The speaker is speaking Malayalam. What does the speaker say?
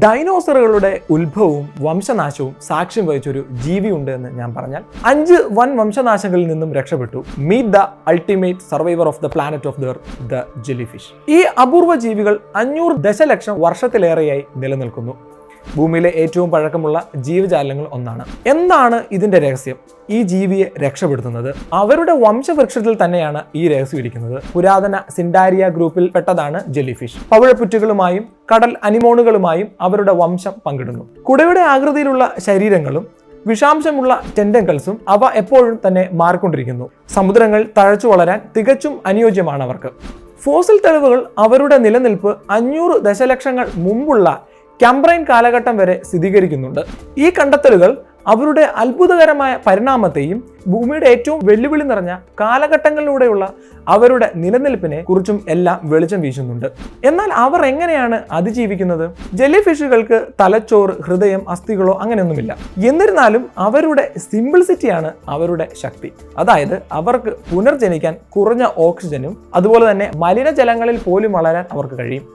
ഡൈനോസറുകളുടെ ഉത്ഭവവും വംശനാശവും സാക്ഷ്യം വഹിച്ചൊരു ജീവിയുണ്ട് എന്ന് ഞാൻ പറഞ്ഞാൽ അഞ്ച് വൻ വംശനാശങ്ങളിൽ നിന്നും രക്ഷപ്പെട്ടു. Meet the ultimate survivor of the planet of there the jellyfish ഈ അപൂർവ ജീവികൾ അഞ്ഞൂറ് ദശലക്ഷം വർഷത്തിലേറെയായി നിലനിൽക്കുന്നു. ഭൂമിയിലെ ഏറ്റവും പഴക്കമുള്ള ജീവജാലങ്ങൾ ഒന്നാണ്. എന്താണ് ഇതിന്റെ രഹസ്യം? ഈ ജീവിയെ രക്ഷപ്പെടുത്തുന്നത് അവരുടെ വംശവൃക്ഷത്തിൽ തന്നെയാണ് ഈ രഹസ്യം ഇരിക്കുന്നത്. പുരാതന സിൻഡാരിയ ഗ്രൂപ്പിൽ പെട്ടതാണ് ജെല്ലി ഫിഷ് പവിഴപ്പുറ്റുകളുമായും കടൽ അനിമോണുകളുമായും അവരുടെ വംശം പങ്കിടുന്നു. കുടയുടെ ആകൃതിയിലുള്ള ശരീരങ്ങളും വിഷാംശമുള്ള ടെൻഡങ്കിൾസും അവ എപ്പോഴും തന്നെ മാറിക്കൊണ്ടിരിക്കുന്നു. സമുദ്രങ്ങൾ തഴച്ചു വളരാൻ തികച്ചും അനുയോജ്യമാണ് അവർക്ക് ഫോസിൽ തെളിവുകൾ അവരുടെ നിലനിൽപ്പ് അഞ്ഞൂറ് ദശലക്ഷങ്ങൾ മുമ്പുള്ള ക്യാമ്പ്രൈൻ കാലഘട്ടം വരെ സ്ഥിരീകരിക്കുന്നുണ്ട്. ഈ കണ്ടെത്തലുകൾ അവരുടെ അത്ഭുതകരമായ പരിണാമത്തെയും ഭൂമിയുടെ ഏറ്റവും വെല്ലുവിളി നിറഞ്ഞ കാലഘട്ടങ്ങളിലൂടെയുള്ള അവരുടെ നിലനിൽപ്പിനെ കുറിച്ചും എല്ലാം വെളിച്ചം വീശുന്നുണ്ട്. എന്നാൽ അവർ എങ്ങനെയാണ് അതിജീവിക്കുന്നത്? ജെല്ലി ഫിഷുകൾക്ക് തലച്ചോറ് ഹൃദയം അസ്ഥികളോ അങ്ങനെയൊന്നുമില്ല. എന്നിരുന്നാലും അവരുടെ സിംപിൾസിറ്റിയാണ് അവരുടെ ശക്തി. അതായത് അവർക്ക് പുനർജനിക്കാൻ കുറഞ്ഞ ഓക്സിജനും അതുപോലെ തന്നെ മലിനജലങ്ങളിൽ പോലും വളരാൻ അവർക്ക് കഴിയും.